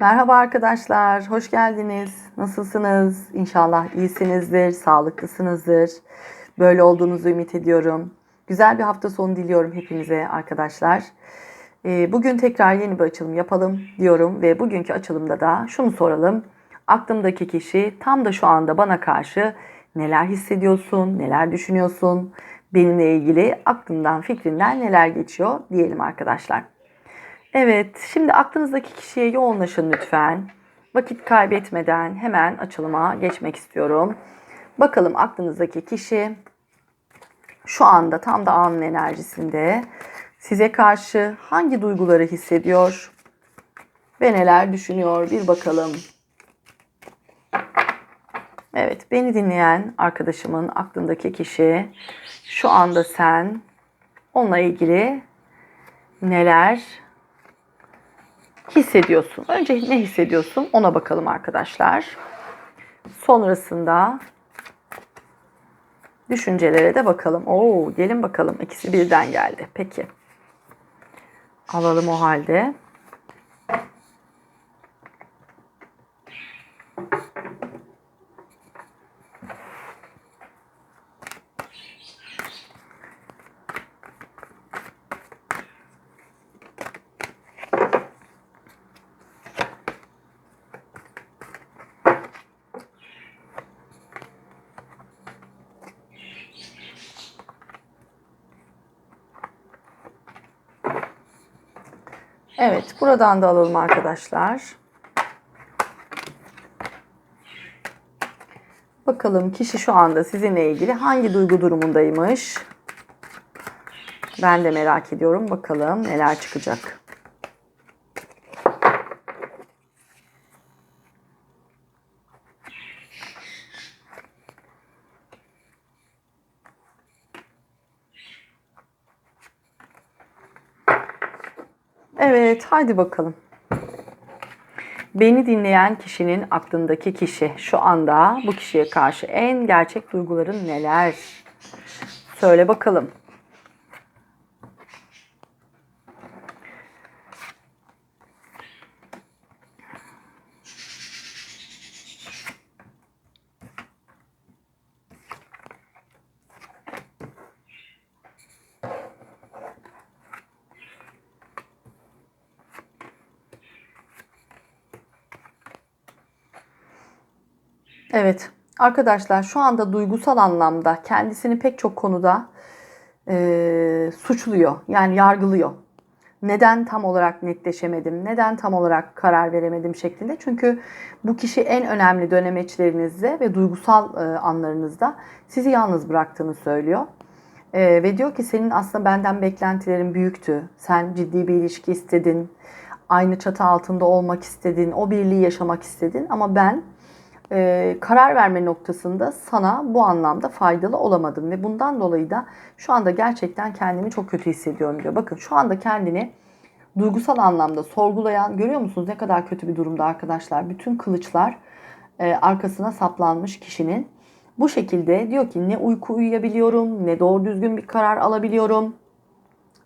Merhaba arkadaşlar, hoş geldiniz. Nasılsınız? İnşallah iyisinizdir, sağlıklısınızdır. Böyle olduğunuzu ümit ediyorum. Güzel bir hafta sonu diliyorum hepinize arkadaşlar. Ee, Bugün tekrar yeni bir açılım yapalım diyorum ve bugünkü açılımda da şunu soralım. Aklımdaki kişi tam da şu anda bana karşı neler hissediyorsun, neler düşünüyorsun, benimle ilgili aklından, fikrinden neler geçiyor diyelim arkadaşlar. Evet, şimdi aklınızdaki kişiye yoğunlaşın lütfen. Vakit kaybetmeden hemen açılıma geçmek istiyorum. Bakalım aklınızdaki kişi şu anda tam da anın enerjisinde size karşı hangi duyguları hissediyor ve neler düşünüyor bir bakalım. Evet, beni dinleyen arkadaşımın aklındaki kişi şu anda sen onunla ilgili neler hissediyorsun? Önce ne hissediyorsun? Ona bakalım arkadaşlar. Sonrasında düşüncelere de bakalım. Oo, gelin bakalım. İkisi birden geldi. Peki. Alalım o halde. Evet, buradan da alalım arkadaşlar. Bakalım kişi şu anda sizinle ilgili hangi duygu durumundaymış? Ben de merak ediyorum. Bakalım neler çıkacak. Evet, hadi bakalım. Beni dinleyen kişinin aklındaki kişi şu anda bu kişiye karşı en gerçek duyguların neler? Söyle bakalım. Evet arkadaşlar şu anda duygusal anlamda kendisini pek çok konuda e, suçluyor. Yani yargılıyor. Neden tam olarak netleşemedim? Neden tam olarak karar veremedim şeklinde. Çünkü bu kişi en önemli dönemeçlerinizde ve duygusal e, anlarınızda sizi yalnız bıraktığını söylüyor. E, ve diyor ki senin aslında benden beklentilerin büyüktü. Sen ciddi bir ilişki istedin. Aynı çatı altında olmak istedin. O birliği yaşamak istedin. Ama ben e, karar verme noktasında sana bu anlamda faydalı olamadım ve bundan dolayı da şu anda gerçekten kendimi çok kötü hissediyorum diyor. Bakın şu anda kendini duygusal anlamda sorgulayan görüyor musunuz ne kadar kötü bir durumda arkadaşlar. Bütün kılıçlar e, arkasına saplanmış kişinin. Bu şekilde diyor ki ne uyku uyuyabiliyorum, ne doğru düzgün bir karar alabiliyorum,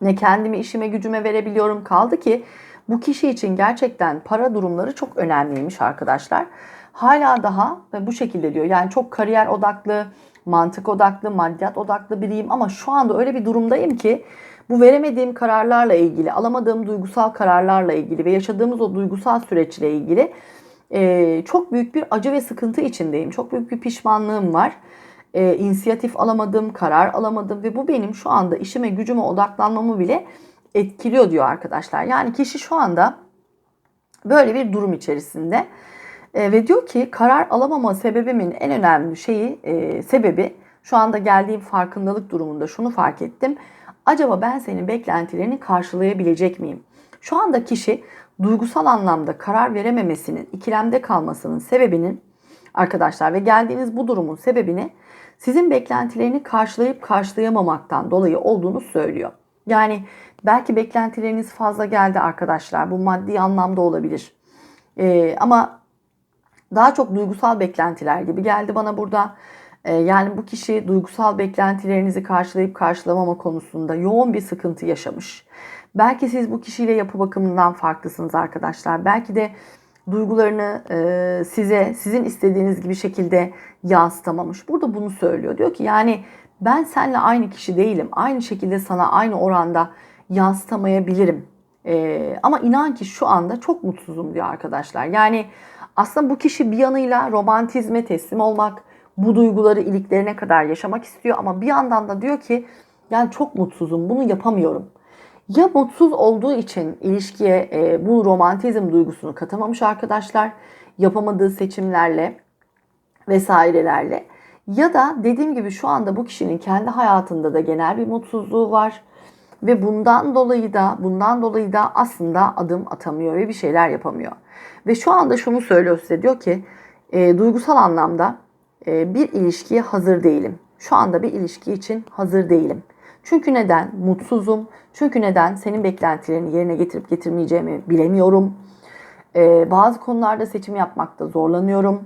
ne kendimi işime gücüme verebiliyorum. Kaldı ki bu kişi için gerçekten para durumları çok önemliymiş arkadaşlar hala daha bu şekilde diyor. Yani çok kariyer odaklı, mantık odaklı, maddiyat odaklı biriyim ama şu anda öyle bir durumdayım ki bu veremediğim kararlarla ilgili, alamadığım duygusal kararlarla ilgili ve yaşadığımız o duygusal süreçle ilgili e, çok büyük bir acı ve sıkıntı içindeyim. Çok büyük bir pişmanlığım var. E, inisiyatif alamadım, karar alamadım ve bu benim şu anda işime gücüme odaklanmamı bile etkiliyor diyor arkadaşlar. Yani kişi şu anda böyle bir durum içerisinde. E, ve diyor ki karar alamama sebebimin en önemli şeyi e, sebebi şu anda geldiğim farkındalık durumunda şunu fark ettim. Acaba ben senin beklentilerini karşılayabilecek miyim? Şu anda kişi duygusal anlamda karar verememesinin, ikilemde kalmasının sebebinin arkadaşlar ve geldiğiniz bu durumun sebebini sizin beklentilerini karşılayıp karşılayamamaktan dolayı olduğunu söylüyor. Yani belki beklentileriniz fazla geldi arkadaşlar. Bu maddi anlamda olabilir. Ee, ama daha çok duygusal beklentiler gibi geldi bana burada. Ee, yani bu kişi duygusal beklentilerinizi karşılayıp karşılamama konusunda yoğun bir sıkıntı yaşamış. Belki siz bu kişiyle yapı bakımından farklısınız arkadaşlar. Belki de duygularını e, size sizin istediğiniz gibi şekilde yansıtamamış. Burada bunu söylüyor. Diyor ki yani ben seninle aynı kişi değilim. Aynı şekilde sana aynı oranda yansıtamayabilirim. E, ama inan ki şu anda çok mutsuzum diyor arkadaşlar. Yani aslında bu kişi bir yanıyla romantizme teslim olmak, bu duyguları iliklerine kadar yaşamak istiyor ama bir yandan da diyor ki yani çok mutsuzum bunu yapamıyorum. Ya mutsuz olduğu için ilişkiye e, bu romantizm duygusunu katamamış arkadaşlar yapamadığı seçimlerle vesairelerle ya da dediğim gibi şu anda bu kişinin kendi hayatında da genel bir mutsuzluğu var ve bundan dolayı da bundan dolayı da aslında adım atamıyor ve bir şeyler yapamıyor. Ve şu anda şunu söylüyor size diyor ki e, duygusal anlamda e, bir ilişkiye hazır değilim. Şu anda bir ilişki için hazır değilim. Çünkü neden? Mutsuzum. Çünkü neden? Senin beklentilerini yerine getirip getirmeyeceğimi bilemiyorum. Ee, bazı konularda seçim yapmakta zorlanıyorum.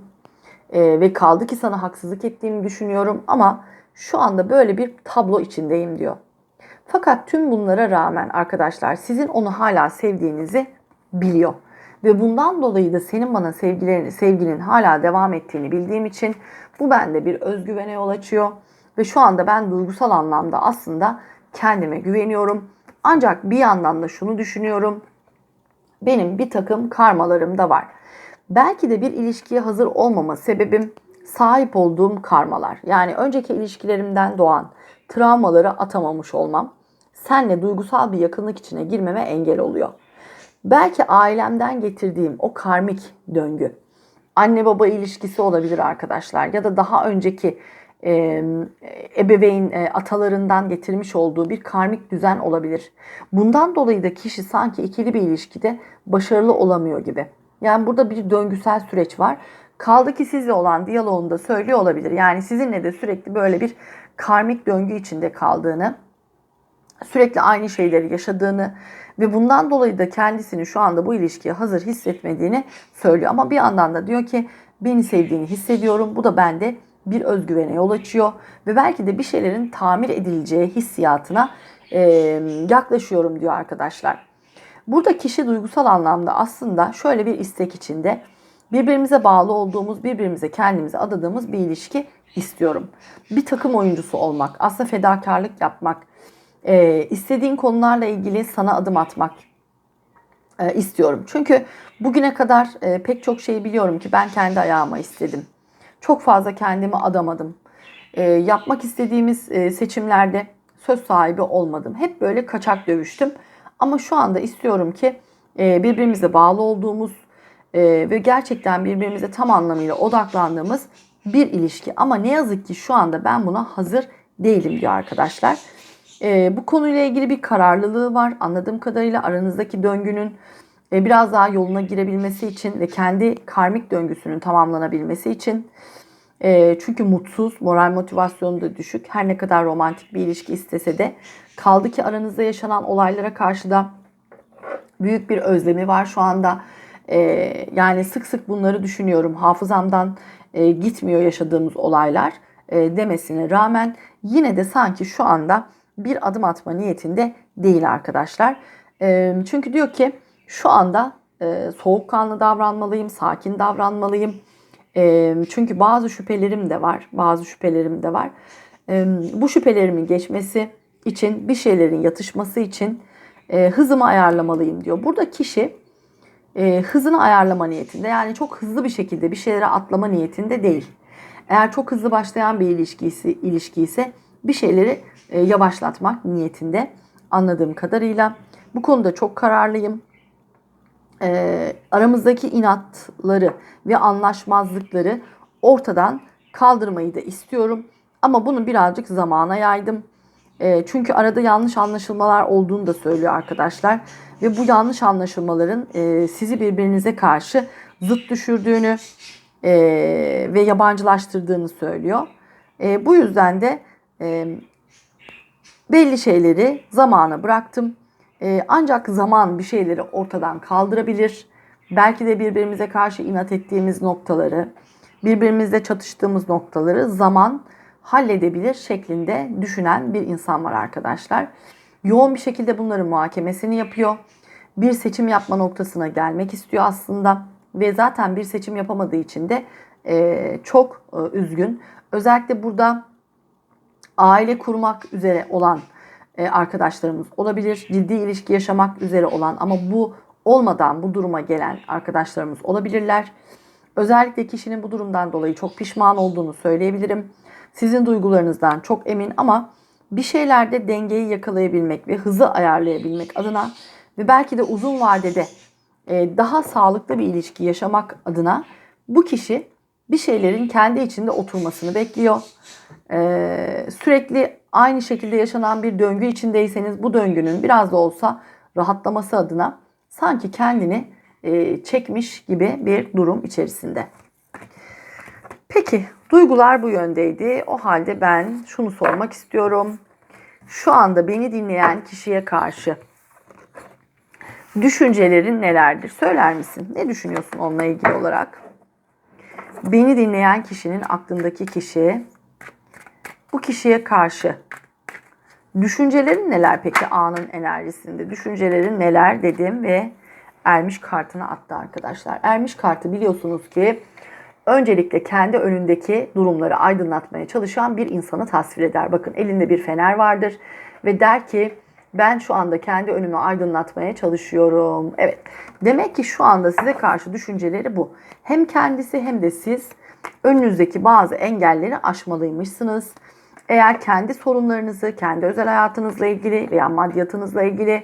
Ee, ve kaldı ki sana haksızlık ettiğimi düşünüyorum ama şu anda böyle bir tablo içindeyim diyor. Fakat tüm bunlara rağmen arkadaşlar sizin onu hala sevdiğinizi biliyor. Ve bundan dolayı da senin bana sevgilerini, sevginin hala devam ettiğini bildiğim için bu bende bir özgüvene yol açıyor. Ve şu anda ben duygusal anlamda aslında kendime güveniyorum. Ancak bir yandan da şunu düşünüyorum. Benim bir takım karmalarım da var. Belki de bir ilişkiye hazır olmama sebebim sahip olduğum karmalar. Yani önceki ilişkilerimden doğan travmaları atamamış olmam senle duygusal bir yakınlık içine girmeme engel oluyor. Belki ailemden getirdiğim o karmik döngü, anne baba ilişkisi olabilir arkadaşlar ya da daha önceki e, ebeveyn e, atalarından getirmiş olduğu bir karmik düzen olabilir. Bundan dolayı da kişi sanki ikili bir ilişkide başarılı olamıyor gibi. Yani burada bir döngüsel süreç var. Kaldı ki sizle olan diyaloğunu da söylüyor olabilir. Yani sizinle de sürekli böyle bir karmik döngü içinde kaldığını, sürekli aynı şeyleri yaşadığını ve bundan dolayı da kendisini şu anda bu ilişkiye hazır hissetmediğini söylüyor. Ama bir yandan da diyor ki beni sevdiğini hissediyorum. Bu da bende bir özgüvene yol açıyor ve belki de bir şeylerin tamir edileceği hissiyatına e, yaklaşıyorum diyor arkadaşlar. Burada kişi duygusal anlamda aslında şöyle bir istek içinde birbirimize bağlı olduğumuz, birbirimize kendimize adadığımız bir ilişki istiyorum. Bir takım oyuncusu olmak, aslında fedakarlık yapmak, e, istediğin konularla ilgili sana adım atmak e, istiyorum. Çünkü bugüne kadar e, pek çok şeyi biliyorum ki ben kendi ayağıma istedim. Çok fazla kendimi adamadım. E, yapmak istediğimiz e, seçimlerde söz sahibi olmadım. Hep böyle kaçak dövüştüm. Ama şu anda istiyorum ki e, birbirimize bağlı olduğumuz e, ve gerçekten birbirimize tam anlamıyla odaklandığımız bir ilişki. Ama ne yazık ki şu anda ben buna hazır değilim diyor arkadaşlar. E, bu konuyla ilgili bir kararlılığı var. Anladığım kadarıyla aranızdaki döngünün e, biraz daha yoluna girebilmesi için ve kendi karmik döngüsünün tamamlanabilmesi için e, çünkü mutsuz, moral motivasyonu da düşük. Her ne kadar romantik bir ilişki istese de kaldı ki aranızda yaşanan olaylara karşı da büyük bir özlemi var şu anda. E, yani sık sık bunları düşünüyorum. Hafızamdan e, gitmiyor yaşadığımız olaylar e, demesine rağmen yine de sanki şu anda bir adım atma niyetinde değil arkadaşlar. E, çünkü diyor ki şu anda e, soğukkanlı davranmalıyım, sakin davranmalıyım. E, çünkü bazı şüphelerim de var, bazı şüphelerim de var. E, bu şüphelerimin geçmesi için, bir şeylerin yatışması için e, hızımı ayarlamalıyım diyor. Burada kişi e, hızını ayarlama niyetinde yani çok hızlı bir şekilde bir şeylere atlama niyetinde değil. Eğer çok hızlı başlayan bir ilişkisi, ilişki ise bir şeyleri e, yavaşlatmak niyetinde anladığım kadarıyla. Bu konuda çok kararlıyım. E, aramızdaki inatları ve anlaşmazlıkları ortadan kaldırmayı da istiyorum. Ama bunu birazcık zamana yaydım. E, çünkü arada yanlış anlaşılmalar olduğunu da söylüyor arkadaşlar. Ve bu yanlış anlaşılmaların e, sizi birbirinize karşı zıt düşürdüğünü e, ve yabancılaştırdığını söylüyor. E, bu yüzden de e, belli şeyleri zamana bıraktım. E, ancak zaman bir şeyleri ortadan kaldırabilir. Belki de birbirimize karşı inat ettiğimiz noktaları, birbirimizle çatıştığımız noktaları zaman halledebilir şeklinde düşünen bir insan var arkadaşlar. Yoğun bir şekilde bunların muhakemesini yapıyor. Bir seçim yapma noktasına gelmek istiyor aslında. ve zaten bir seçim yapamadığı için de e, çok e, üzgün. Özellikle burada aile kurmak üzere olan e, arkadaşlarımız olabilir. Ciddi ilişki yaşamak üzere olan ama bu olmadan bu duruma gelen arkadaşlarımız olabilirler. Özellikle kişinin bu durumdan dolayı çok pişman olduğunu söyleyebilirim. Sizin duygularınızdan çok emin ama bir şeylerde dengeyi yakalayabilmek ve hızı ayarlayabilmek adına ve belki de uzun vadede e, daha sağlıklı bir ilişki yaşamak adına bu kişi bir şeylerin kendi içinde oturmasını bekliyor. E, sürekli aynı şekilde yaşanan bir döngü içindeyseniz bu döngünün biraz da olsa rahatlaması adına sanki kendini e, çekmiş gibi bir durum içerisinde. Peki duygular bu yöndeydi. O halde ben şunu sormak istiyorum. Şu anda beni dinleyen kişiye karşı düşüncelerin nelerdir? Söyler misin? Ne düşünüyorsun onunla ilgili olarak? Beni dinleyen kişinin aklındaki kişi bu kişiye karşı düşüncelerin neler peki anın enerjisinde? Düşüncelerin neler dedim ve Ermiş kartını attı arkadaşlar. Ermiş kartı biliyorsunuz ki öncelikle kendi önündeki durumları aydınlatmaya çalışan bir insanı tasvir eder. Bakın elinde bir fener vardır ve der ki ben şu anda kendi önümü aydınlatmaya çalışıyorum. Evet. Demek ki şu anda size karşı düşünceleri bu. Hem kendisi hem de siz önünüzdeki bazı engelleri aşmalıymışsınız. Eğer kendi sorunlarınızı, kendi özel hayatınızla ilgili veya maddiyatınızla ilgili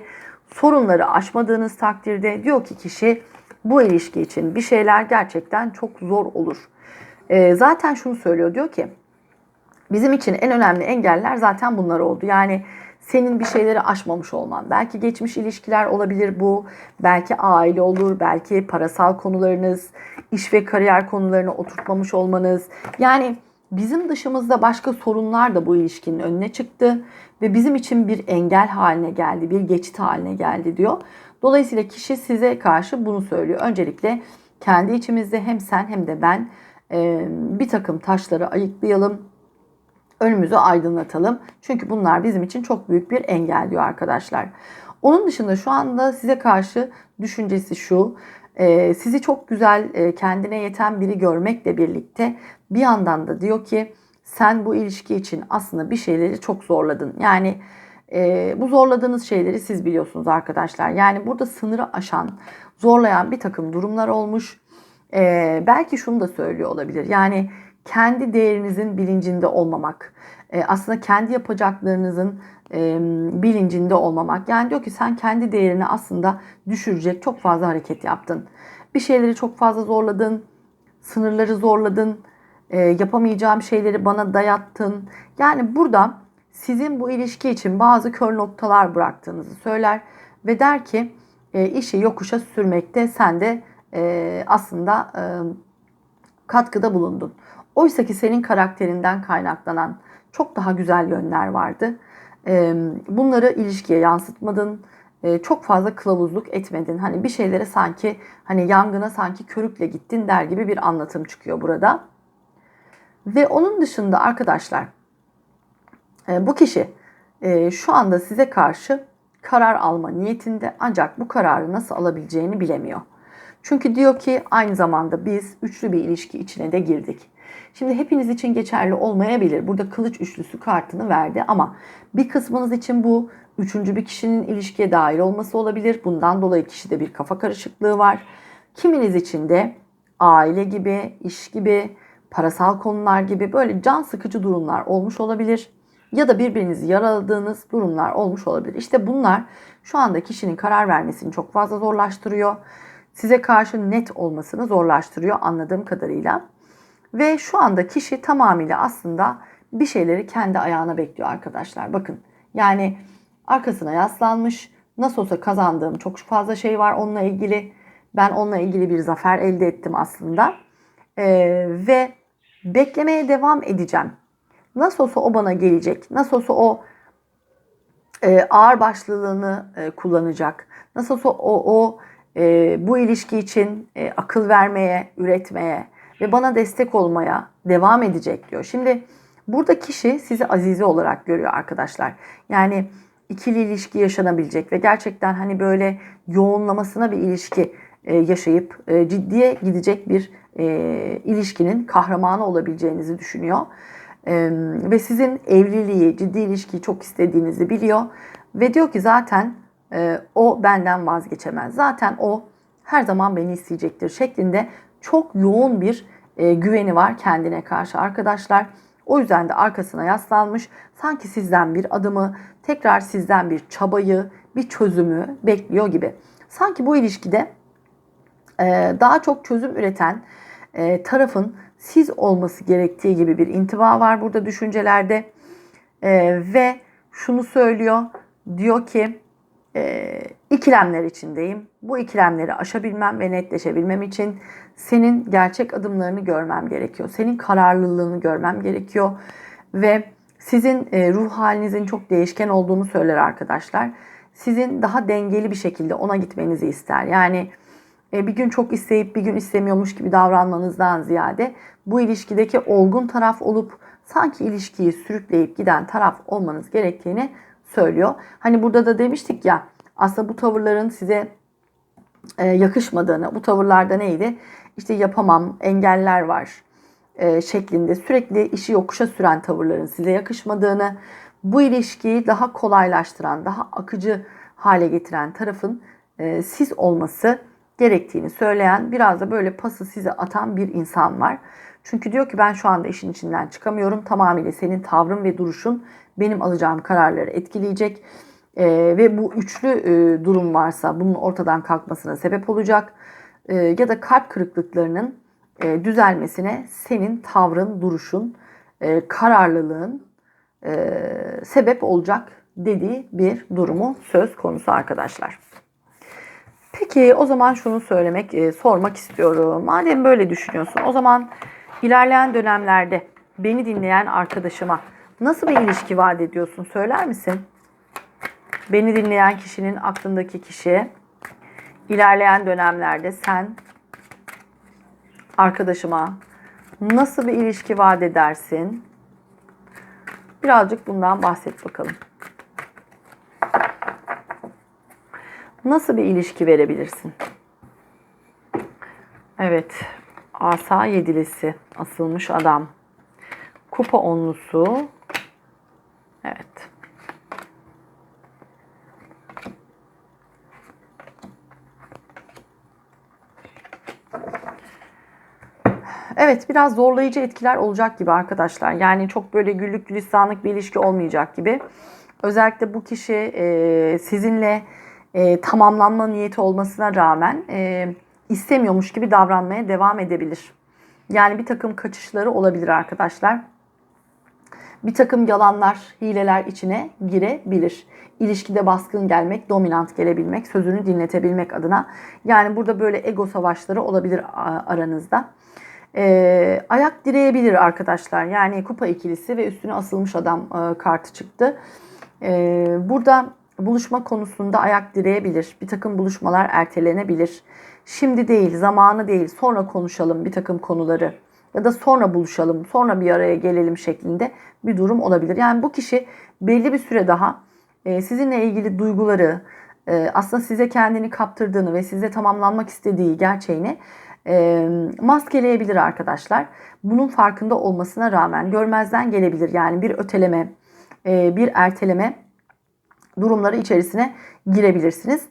sorunları aşmadığınız takdirde diyor ki kişi bu ilişki için bir şeyler gerçekten çok zor olur. E, zaten şunu söylüyor diyor ki bizim için en önemli engeller zaten bunlar oldu. Yani senin bir şeyleri aşmamış olman. Belki geçmiş ilişkiler olabilir bu. Belki aile olur. Belki parasal konularınız, iş ve kariyer konularını oturtmamış olmanız. Yani bizim dışımızda başka sorunlar da bu ilişkinin önüne çıktı ve bizim için bir engel haline geldi, bir geçit haline geldi diyor. Dolayısıyla kişi size karşı bunu söylüyor. Öncelikle kendi içimizde hem sen hem de ben bir takım taşları ayıklayalım, önümüzü aydınlatalım. Çünkü bunlar bizim için çok büyük bir engel diyor arkadaşlar. Onun dışında şu anda size karşı düşüncesi şu. Sizi çok güzel kendine yeten biri görmekle birlikte bir yandan da diyor ki sen bu ilişki için aslında bir şeyleri çok zorladın. Yani e, bu zorladığınız şeyleri siz biliyorsunuz arkadaşlar. Yani burada sınırı aşan, zorlayan bir takım durumlar olmuş. E, belki şunu da söylüyor olabilir. Yani kendi değerinizin bilincinde olmamak. E, aslında kendi yapacaklarınızın e, bilincinde olmamak. Yani diyor ki sen kendi değerini aslında düşürecek çok fazla hareket yaptın. Bir şeyleri çok fazla zorladın. Sınırları zorladın e, yapamayacağım şeyleri bana dayattın. Yani burada sizin bu ilişki için bazı kör noktalar bıraktığınızı söyler ve der ki e, işi yokuşa sürmekte sen de e, aslında e, katkıda bulundun. Oysa ki senin karakterinden kaynaklanan çok daha güzel yönler vardı. E, bunları ilişkiye yansıtmadın. E, çok fazla kılavuzluk etmedin. Hani bir şeylere sanki hani yangına sanki körükle gittin der gibi bir anlatım çıkıyor burada. Ve onun dışında arkadaşlar bu kişi e, şu anda size karşı karar alma niyetinde ancak bu kararı nasıl alabileceğini bilemiyor. Çünkü diyor ki aynı zamanda biz üçlü bir ilişki içine de girdik. Şimdi hepiniz için geçerli olmayabilir. Burada kılıç üçlüsü kartını verdi ama bir kısmınız için bu üçüncü bir kişinin ilişkiye dahil olması olabilir. Bundan dolayı kişide bir kafa karışıklığı var. Kiminiz için de aile gibi, iş gibi, parasal konular gibi böyle can sıkıcı durumlar olmuş olabilir. Ya da birbirinizi yaraladığınız durumlar olmuş olabilir. İşte bunlar şu anda kişinin karar vermesini çok fazla zorlaştırıyor. Size karşı net olmasını zorlaştırıyor anladığım kadarıyla. Ve şu anda kişi tamamıyla aslında bir şeyleri kendi ayağına bekliyor arkadaşlar. Bakın yani arkasına yaslanmış. Nasıl olsa kazandığım çok fazla şey var onunla ilgili. Ben onunla ilgili bir zafer elde ettim aslında. Ee, ve beklemeye devam edeceğim. Nasıl olsa o bana gelecek. Nasıl olsa o e, ağır başlılığını e, kullanacak. Nasıl olsa o, o e, bu ilişki için e, akıl vermeye, üretmeye ve bana destek olmaya devam edecek diyor. Şimdi burada kişi sizi azize olarak görüyor arkadaşlar. Yani ikili ilişki yaşanabilecek ve gerçekten hani böyle yoğunlamasına bir ilişki e, yaşayıp e, ciddiye gidecek bir e, ilişkinin kahramanı olabileceğinizi düşünüyor. Ve sizin evliliği, ciddi ilişkiyi çok istediğinizi biliyor. Ve diyor ki zaten e, o benden vazgeçemez. Zaten o her zaman beni isteyecektir şeklinde çok yoğun bir e, güveni var kendine karşı arkadaşlar. O yüzden de arkasına yaslanmış. Sanki sizden bir adımı, tekrar sizden bir çabayı, bir çözümü bekliyor gibi. Sanki bu ilişkide e, daha çok çözüm üreten tarafın siz olması gerektiği gibi bir intiba var burada düşüncelerde. E, ve şunu söylüyor. Diyor ki e, ikilemler içindeyim. Bu ikilemleri aşabilmem ve netleşebilmem için senin gerçek adımlarını görmem gerekiyor. Senin kararlılığını görmem gerekiyor. Ve sizin e, ruh halinizin çok değişken olduğunu söyler arkadaşlar. Sizin daha dengeli bir şekilde ona gitmenizi ister. Yani bir gün çok isteyip bir gün istemiyormuş gibi davranmanızdan ziyade bu ilişkideki olgun taraf olup sanki ilişkiyi sürükleyip giden taraf olmanız gerektiğini söylüyor. Hani burada da demiştik ya aslında bu tavırların size e, yakışmadığını, bu tavırlarda neydi? İşte yapamam, engeller var e, şeklinde sürekli işi yokuşa süren tavırların size yakışmadığını, bu ilişkiyi daha kolaylaştıran, daha akıcı hale getiren tarafın e, siz olması gerektiğini söyleyen, biraz da böyle pası size atan bir insan var. Çünkü diyor ki ben şu anda işin içinden çıkamıyorum. Tamamıyla senin tavrın ve duruşun benim alacağım kararları etkileyecek. E, ve bu üçlü e, durum varsa bunun ortadan kalkmasına sebep olacak. E, ya da kalp kırıklıklarının e, düzelmesine senin tavrın, duruşun, e, kararlılığın e, sebep olacak dediği bir durumu söz konusu arkadaşlar. Peki o zaman şunu söylemek, e, sormak istiyorum. Madem böyle düşünüyorsun o zaman ilerleyen dönemlerde beni dinleyen arkadaşıma nasıl bir ilişki vaat ediyorsun söyler misin? Beni dinleyen kişinin aklındaki kişi ilerleyen dönemlerde sen arkadaşıma nasıl bir ilişki vaat edersin? Birazcık bundan bahset bakalım. Nasıl bir ilişki verebilirsin? Evet. Asa yedilisi. Asılmış adam. Kupa onlusu. Evet. Evet biraz zorlayıcı etkiler olacak gibi arkadaşlar. Yani çok böyle güllük gülistanlık bir ilişki olmayacak gibi. Özellikle bu kişi sizinle e, tamamlanma niyeti olmasına rağmen e, istemiyormuş gibi davranmaya devam edebilir. Yani bir takım kaçışları olabilir arkadaşlar. Bir takım yalanlar, hileler içine girebilir. İlişkide baskın gelmek, dominant gelebilmek, sözünü dinletebilmek adına. Yani burada böyle ego savaşları olabilir aranızda. E, ayak direyebilir arkadaşlar. Yani kupa ikilisi ve üstüne asılmış adam e, kartı çıktı. E, burada buluşma konusunda ayak direyebilir. Bir takım buluşmalar ertelenebilir. Şimdi değil, zamanı değil, sonra konuşalım bir takım konuları. Ya da sonra buluşalım, sonra bir araya gelelim şeklinde bir durum olabilir. Yani bu kişi belli bir süre daha e, sizinle ilgili duyguları, e, aslında size kendini kaptırdığını ve size tamamlanmak istediği gerçeğini e, maskeleyebilir arkadaşlar. Bunun farkında olmasına rağmen görmezden gelebilir. Yani bir öteleme, bir erteleme durumları içerisine girebilirsiniz.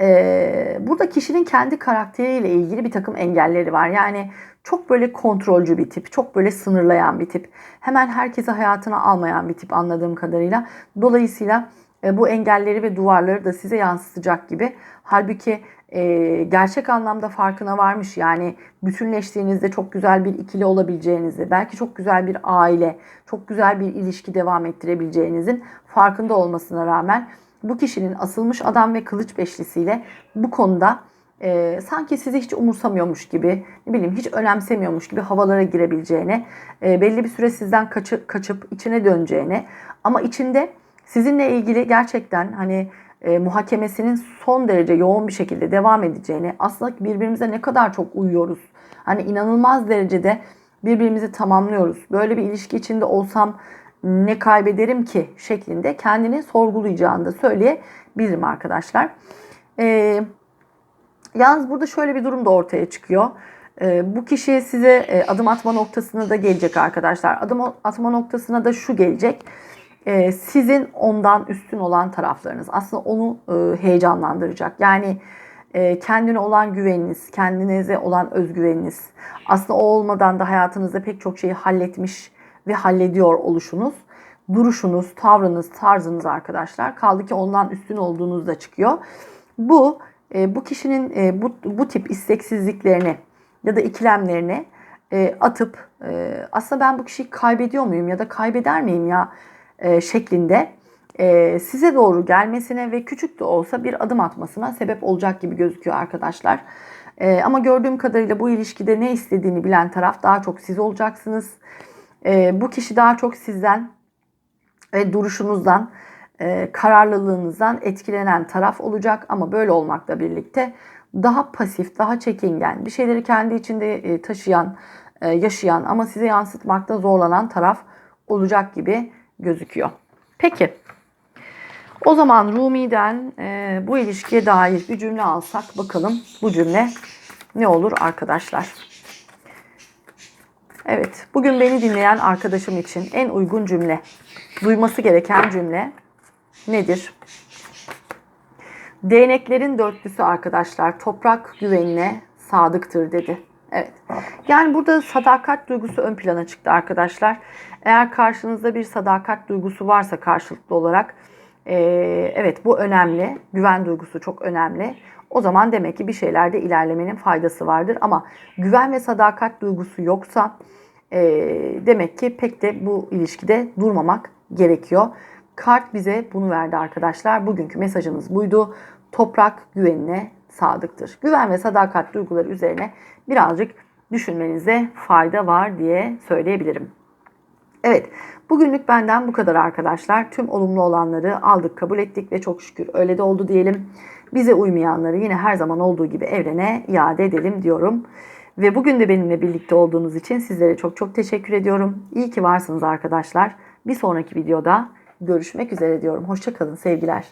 Ee, burada kişinin kendi karakteriyle ilgili bir takım engelleri var. Yani çok böyle kontrolcü bir tip, çok böyle sınırlayan bir tip. Hemen herkesi hayatına almayan bir tip anladığım kadarıyla. Dolayısıyla bu engelleri ve duvarları da size yansıtacak gibi. Halbuki e, gerçek anlamda farkına varmış. Yani bütünleştiğinizde çok güzel bir ikili olabileceğinizi, belki çok güzel bir aile, çok güzel bir ilişki devam ettirebileceğinizin farkında olmasına rağmen bu kişinin asılmış adam ve kılıç beşlisiyle bu konuda e, sanki sizi hiç umursamıyormuş gibi, ne bileyim hiç önemsemiyormuş gibi havalara girebileceğine, e, belli bir süre sizden kaçı, kaçıp içine döneceğine ama içinde sizinle ilgili gerçekten hani e, muhakemesinin son derece yoğun bir şekilde devam edeceğini, aslında birbirimize ne kadar çok uyuyoruz. Hani inanılmaz derecede birbirimizi tamamlıyoruz. Böyle bir ilişki içinde olsam ne kaybederim ki şeklinde kendini sorgulayacağını da söyleyebilirim arkadaşlar. Ee, Yalnız burada şöyle bir durum da ortaya çıkıyor. Ee, bu kişi size e, adım atma noktasına da gelecek arkadaşlar. Adım atma noktasına da şu gelecek. Ee, sizin ondan üstün olan taraflarınız aslında onu e, heyecanlandıracak. Yani e, kendine olan güveniniz, kendinize olan özgüveniniz. Aslında o olmadan da hayatınızda pek çok şeyi halletmiş ve hallediyor oluşunuz. Duruşunuz, tavrınız, tarzınız arkadaşlar. Kaldı ki ondan üstün olduğunuz da çıkıyor. Bu e, bu kişinin bu, bu tip isteksizliklerini ya da ikilemlerini atıp e, aslında ben bu kişiyi kaybediyor muyum ya da kaybeder miyim ya e, şeklinde e, size doğru gelmesine ve küçük de olsa bir adım atmasına sebep olacak gibi gözüküyor arkadaşlar. E, ama gördüğüm kadarıyla bu ilişkide ne istediğini bilen taraf daha çok siz olacaksınız. Bu kişi daha çok sizden ve duruşunuzdan, kararlılığınızdan etkilenen taraf olacak ama böyle olmakla birlikte daha pasif, daha çekingen, bir şeyleri kendi içinde taşıyan, yaşayan ama size yansıtmakta zorlanan taraf olacak gibi gözüküyor. Peki. O zaman Rumi'den e, bu ilişkiye dair bir cümle alsak bakalım bu cümle ne olur arkadaşlar. Evet, bugün beni dinleyen arkadaşım için en uygun cümle, duyması gereken cümle nedir? Değneklerin dörtlüsü arkadaşlar toprak güvenine sadıktır dedi. Evet. Yani burada sadakat duygusu ön plana çıktı arkadaşlar. Eğer karşınızda bir sadakat duygusu varsa karşılıklı olarak e, evet bu önemli. Güven duygusu çok önemli. O zaman demek ki bir şeylerde ilerlemenin faydası vardır. Ama güven ve sadakat duygusu yoksa e, demek ki pek de bu ilişkide durmamak gerekiyor. Kart bize bunu verdi arkadaşlar. Bugünkü mesajımız buydu. Toprak güvenine sadıktır. Güven ve sadakat duyguları üzerine birazcık düşünmenize fayda var diye söyleyebilirim. Evet, bugünlük benden bu kadar arkadaşlar. Tüm olumlu olanları aldık, kabul ettik ve çok şükür öyle de oldu diyelim. Bize uymayanları yine her zaman olduğu gibi evrene iade edelim diyorum. Ve bugün de benimle birlikte olduğunuz için sizlere çok çok teşekkür ediyorum. İyi ki varsınız arkadaşlar. Bir sonraki videoda görüşmek üzere diyorum. Hoşçakalın sevgiler.